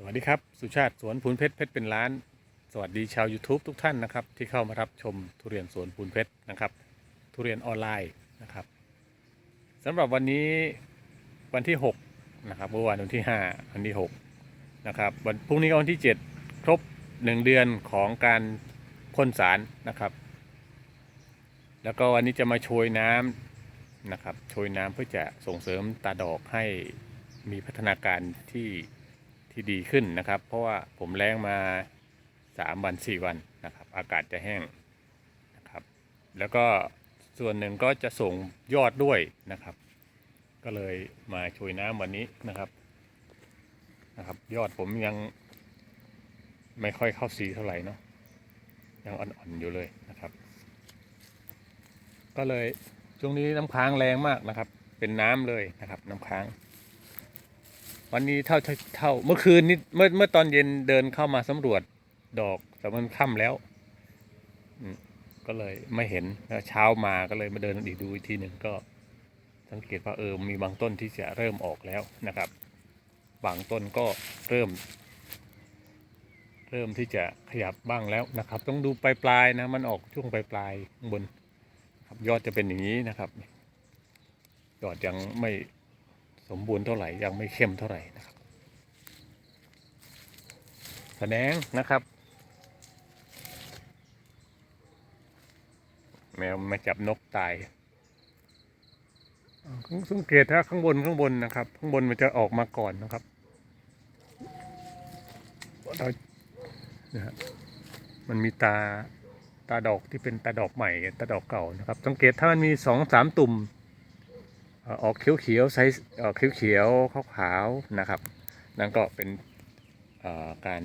สวัสดีครับ สุชาติสวนพูนเพชรเพชรเป็นล้าน สวัสดีชาว YouTube ทุกท่านนะครับ ที่เข้ามารับชมทุเรียนสวนพูนเพชรนะครับ ทุเรียนออนไลน์นะครับสำหรับวันนี้วันที่6นะครับเมื่อวานวันที่ 5 วันที่6นะครับวันพรุ่งนี้ก็วันที่ 7 ครบ 1 เดือนของการพ่นสารนะครับ แล้วก็วันนี้จะมาโชยน้ำนะครับโชยน้ำเพื่อจะส่งเสริมตาดอกให้มีพัฒนาการที่ ที่ดีขึ้นนะครับ เพราะว่าผมแล้งมา 3 วัน 4 วันนะครับ อากาศจะแห้งนะครับ แล้วก็ส่วนหนึ่งก็จะส่งยอดด้วยนะครับ ก็เลยมาช่วยน้ำวันนี้นะครับนะครับ ยอดผมยังไม่ค่อยเข้าสีเท่าไหร่เนาะยังอ่อนๆอยู่เลยนะครับ ก็เลยช่วงนี้น้ำค้างแรงมากนะครับ เป็นน้ำเลยนะครับ น้ำค้าง วันนี้เท่าเท่าเมื่อคืนนี้เมื่อเมื่อตอนเย็นเดินเข้ามาสำรวจดอกแต่มันค่ำแล้วอืมก็เลยไม่เห็นแล้วเช้ามาก็เลยมาเดินอีกดูอีกทีหนึ่งก็ สังเกตว่าเออมีบางต้นที่จะเริ่มออกแล้วนะครับ บางต้นก็เริ่ม เริ่มที่จะขยับบ้างแล้วนะครับ ต้องดูปลายปลายๆนะมันออกช่วงปลายปลายๆบนครับยอดจะเป็นอย่างนี้นะครับ ยอดยังไม่ สมบูรณ์เท่าไหร่ยังไม่เข้มเท่าไหร่นะครับแสดงนะครับ แมวมาจับนกตายอ่าสังเกตถ้าข้างบนข้างบนนะครับ ข้างบนมันจะออกมาก่อนนะครับเรานะฮะมันมีตาตาดอกที่เป็นตาดอกใหม่ตาดอกเก่านะครับ สังเกตถ้ามันมีสองสามตุ่ม ออกเขียวเขียวๆไซส์ออกเขียวเขียวขาวขาวๆนะครับ นั่นก็เป็นการ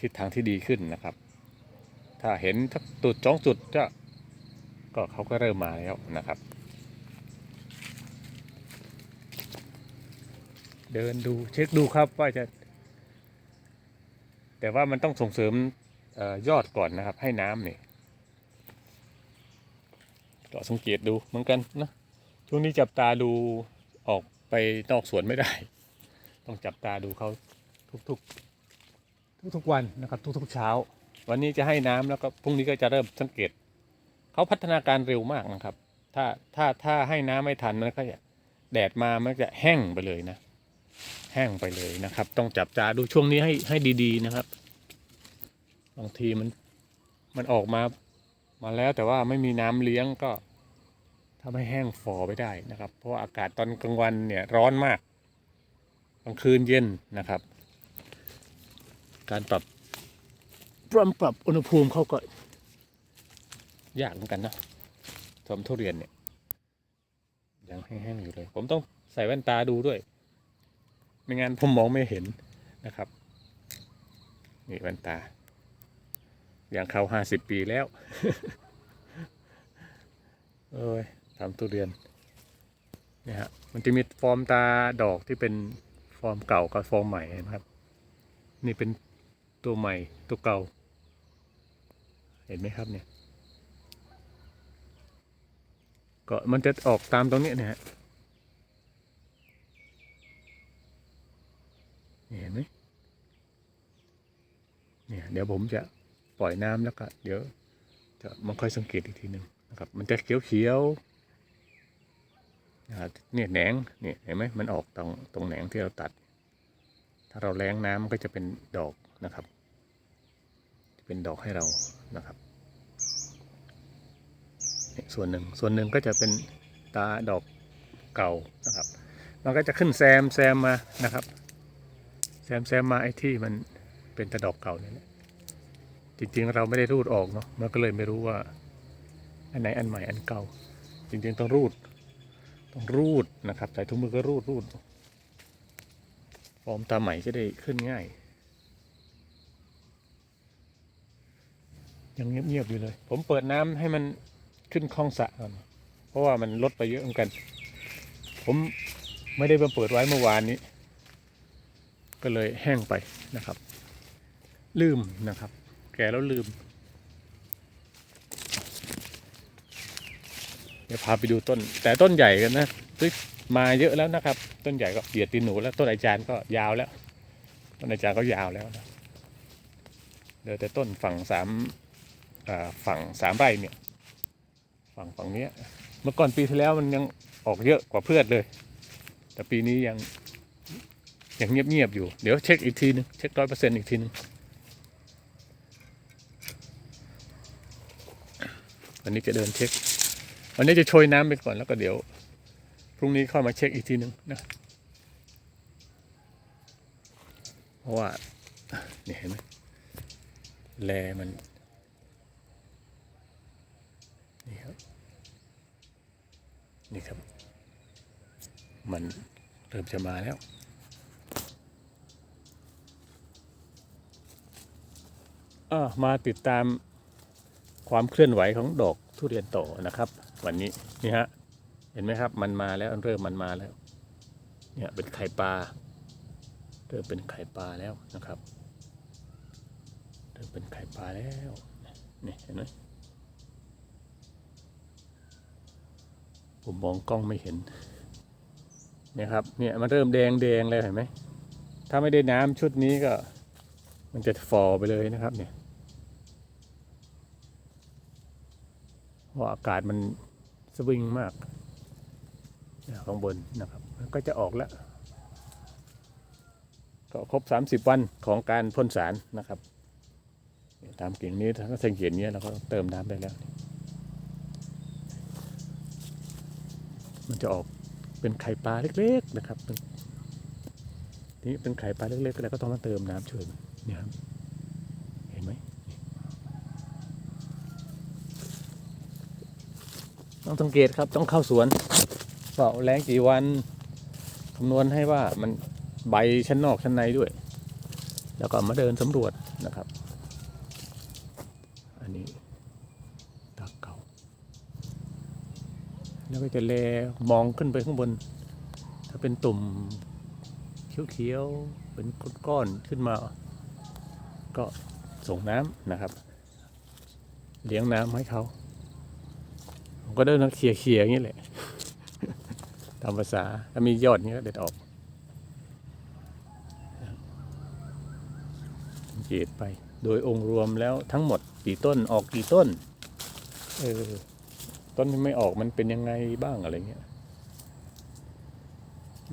ทิศทางที่ดีขึ้นนะครับ ถ้าเห็นทักตุดสองจุดก็ก็เขาก็เริ่มมาแล้วนะครับ เดินดูเช็คดูครับว่าจะ แต่ว่ามันต้องส่งเสริมออยอดก่อนนะครับ ให้น้ำเนี่ยก็สังเกตดูเหมือนกันนะ ช่วงนี้จับตาดูออกไปนอกสวนไม่ได้ ต้องจับตาดูเขาทุกๆ ทุกๆวันนะครับ ทุกๆเช้า วันนี้จะให้น้ำแล้วก็พรุ่งนี้ก็จะเริ่มสังเกตเขาพัฒนาการเร็วมากนะครับ ถ้าถ้าถ้าให้น้ำไม่ทันมันก็จะแดดมามันจะแห้งไปเลยนะ แห้งไปเลยนะครับ ต้องจับตาดูช่วงนี้ให้ให้ดีๆนะครับบางทีมันมันออกมามาแล้วแต่ว่าไม่มีน้ำเลี้ยงก็ ทำให้แห้งฟอไปได้นะครับ เพราะาอากาศตอนกลางวันเนี่ยร้อนมากกลางคืนเย็นนะครับ การปรับปรับปรับอุณหภูมิเขาก็ยากเหมือนกันนะทำทุเรียนเนี่ยยังแห้งๆอยู่เลย ผมต้องใส่แว่นตาดูด้วย ไม่งั้นผมมองไม่เห็นนะครับ นี่แว่นตา อย่างเขาห้าสิบปีแล้ว เอ้ย ทำทุเรียนเนี่ยฮะมันจะมีฟอร์มตาดอกที่เป็นฟอร์มเก่ากับฟอร์มใหม่นะครับ นี่เป็นตัวใหม่ตัวเก่า เห็นไหมครับเนี่ยก็มันจะออกตามตรงนี้นะฮะนี่เห็นไหมเนี่ยเดี๋ยวผมจะปล่อยน้ำแล้วก็ เดี๋ยวจะมันค่อยสังเกตอีกทีหนึ่งนะครับ มันจะเขียวเขียว เนี่ยแหนงเนี่ยเห็นไหมมันออกตรงตรงแหนงที่เราตัด ถ้าเราแรงน้ำมันก็จะเป็นดอกนะครับ จะเป็นดอกให้เรานะครับเนี่ยส่วนหนึ่งส่วนหนึ่งก็จะเป็นตาดอกเก่านะครับ มันก็จะขึ้นแซมแซมมานะครับแซมแซมมาไอ้ที่มันเป็นตาดอกเก่าเนี่ยแหละจริงๆเราไม่ได้รูดออกเนาะมันก็เลยไม่รู้ว่า อันไหนอันใหม่อันเก่า จริงๆต้องรูด รูดนะครับใส่ถุงมือก็รูดรูดฟอมตาใหม่จะได้ขึ้นง่าย ยังเงียบๆอยู่เลย ผมเปิดน้ำให้มันขึ้นคลองสะก่อนเพราะว่ามันลดไปเยอะเหมือนกัน ผมไม่ได้มาเปิดไว้เมื่อวานนี้ ก็เลยแห้งไปนะครับ ลืมนะครับ แก่แล้วลืม ดี๋ยวพาไปดูต้น แต่ต้นใหญ่กันนะซื้อมาเยอะแล้วนะครับ ต้นใหญ่ก็เบียดตีนหนูแล้วต้นอาจารย์ก็ยาวแล้ว ต้นอาจารย์ก็ยาวแล้วนะเหลือแต่ต้นฝั่งสามฝั่งสามไร่เนี่ย ฝั่งฝั่งนี้เมื่อก่อนปีที่แล้วมันยังออกเยอะกว่าเพื่อนเลย แต่ปีนี้ยังยังเงียบๆอยู่ เดี๋ยวเช็คอีกทีนึงเช็คร้อยเปอร์เซ็นต์อีกทีนึงวันนี้จะเดินเช็ค วันนี้จะโชยน้ำไปก่อนแล้วก็เดี๋ยว พรุ่งนี้ค่อยมาเช็คอีกทีหนึ่งนะเพราะว่าเนี่ยเห็นไหมแลมันนี่ครับนี่ครับ มันเริ่มจะมาแล้วอ่ามาติดตามความเคลื่อนไหวของดอกทุเรียนโตนะครับ วันนี้นี่ฮะเห็นไหมครับมันมาแล้วเริ่มมันมาแล้ว เนี่ยเป็นไข่ปลาเริ่มเป็นไข่ปลาแล้วนะครับเริ่มเป็นไข่ปลาแล้วนี่เห็นไหมผมมองกล้องไม่เห็นเนี่ยครับเนี่ยมันเริ่มแดงแดงเลยเห็นไหมถ้าไม่ได้น้ำชุดนี้ก็ มันจะฟอไปเลยนะครับเนี่ยเพราะอากาศมัน สวิงมากข้างบนนะครับ ก็จะออกแล้ว ก็ครบ 30 วันของการพ่นสารนะครับ ตามกิ่งนี้ถ้าสังเกตนี้เราก็เติมน้ำได้แล้ว มันจะออกเป็นไข่ปลาเล็ก ๆ นะครับนี่เป็นไข่ปลาเล็กๆแล้วก็ต้องมาเติมน้ำช่วยมันเนี่ยครับเห็นไหม ต้องสังเกตครับต้องเข้าสวนเฝ้าแรงกี่วันคำนวณให้ว่ามันใบชั้นนอกชั้นในด้วย แล้วก็มาเดินสำรวจนะครับ อันนี้ตาเก่า แล้วก็จะแลมองขึ้นไปข้างบน ถ้าเป็นตุ่มเขียวๆเป็นก้อนๆขึ้นมา ก็ส่งน้ำนะครับ เลี้ยงน้ำให้เขา ก็เดินเคลียร์ๆอย่างนี้แหละตามภาษาถ้ามียอดนี้ก็เด็ดออกเกตไป โดยองค์รวมแล้วทั้งหมดกี่ต้นออกกี่ต้นเออต้นที่ไม่ออกมันเป็นยังไงบ้างอะไรเงี้ย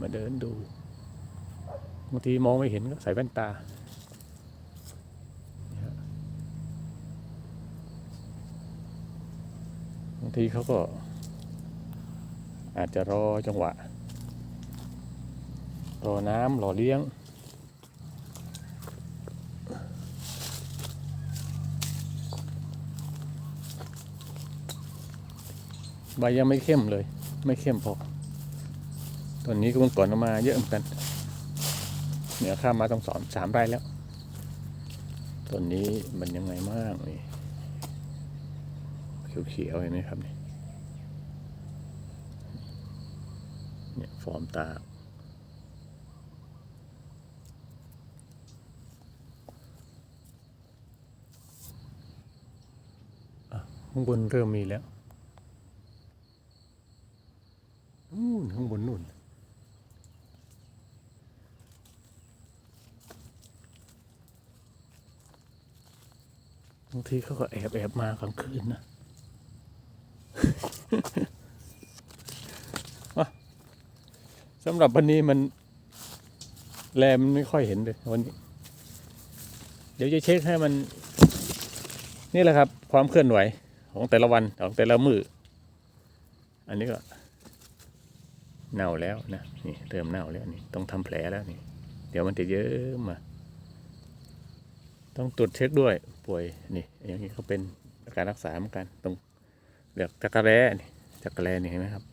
มาเดินดูบางทีมองไม่เห็นก็ใส่แว่นตาเนี่ยฮะบางทีเขาก็ อาจจะรอจังหวะ รอน้ำรอเลี้ยง ใบยังไม่เข้มเลย ไม่เข้มพอตอนนี้ก็เพิ่งก่อนออกมาเยอะเหมือนกัน เหนือข้ามมาต้องสอนสามไร่แล้วต้นนี้มันยังไงมากนี่ เขียวๆเห็นไหมครับนี่เนี่ยฟอร์มตาอะข้างบนเริ่มมีแล้วนู่นข้างบนนู่นบางทีเขาก็แอบแอบมากลางคืนนะ สำหรับวันนี้มันแรมนไม่ค่อยเห็นเลยวันนี้ เดี๋ยวจะเช็คให้มัน นี่แหละครับ ความเคลื่อนไหวของแต่ละวันของแต่ละมืออันนี้ก็เน่าแล้วนะนี่เริ่มเน่าแล้วนี่ต้องทำแผลแล้วนี่ เดี๋ยวมันจะเยอะมา ต้องตรวจเช็คด้วยป่วยนี่ อย่างนี้เขาเป็นการรักษาเหมือนกันตรง เรียกจักระแร้นี่จักระแร้นี่เห็นไหมครับ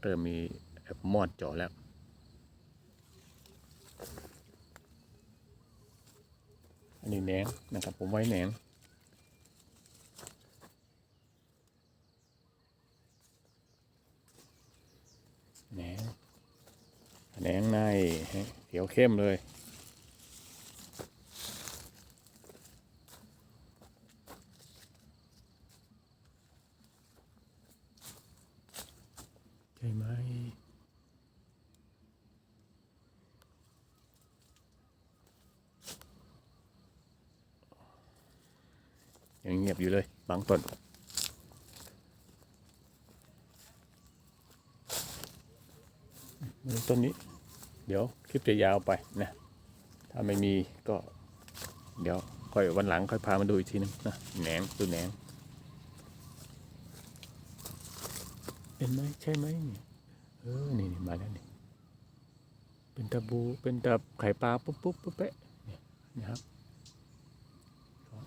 เริ่มมีแบบมอดเจาะแล้วอันนี้แหนงนะครับ ผมไว้แหนงแหนงแหนงในเขียวเข้มเลย ช่ไหมยังเงียบอยู่เลยบางต้นต้นนี้ เดี๋ยวคลิปจะยาวไปนะ ถ้าไม่มีก็ เดี๋ยวค่อยวันหลังค่อยพามาดูอีกทีนึงนะแหนงตัวแหนง เป็นไหมใช่ไหมเนี่ยเออนี่นี่มาแล้วนี่เป็นตะบูเป็นตะไข่ปลาปุ๊บปุ๊บปุ๊บเป๊ะเนี่ยนะครับ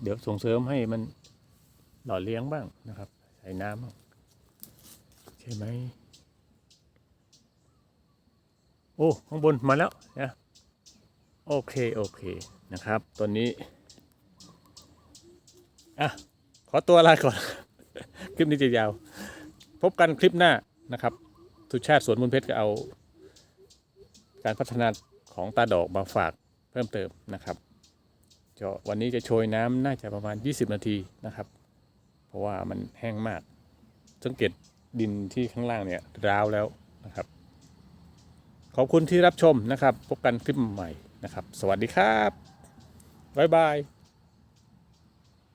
เดี๋ยวส่งเสริมให้มันหล่อเลี้ยงบ้างนะครับ ใส่น้ำบ้างใช่ไหมโอ้ข้างบนมาแล้วนะโอเค โอเค นะครับตัวนี้ อะ ขอตัวลาก่อน คลิปนี้จะยาว พบกันคลิปหน้านะครับสุชาติสวนมุนเพชรก็เอา การพัฒนาของตาดอกมาฝากเพิ่มเติมนะครับจะวันนี้จะโชยน้ำน่าจะประมาณ 20 นาทีนะครับ เพราะว่ามันแห้งมาก สังเกตดินที่ข้างล่างเนี่ยร้าวแล้วนะครับ ขอบคุณที่รับชมนะครับ พบกันคลิปใหม่นะครับ สวัสดีครับ บ๊ายบาย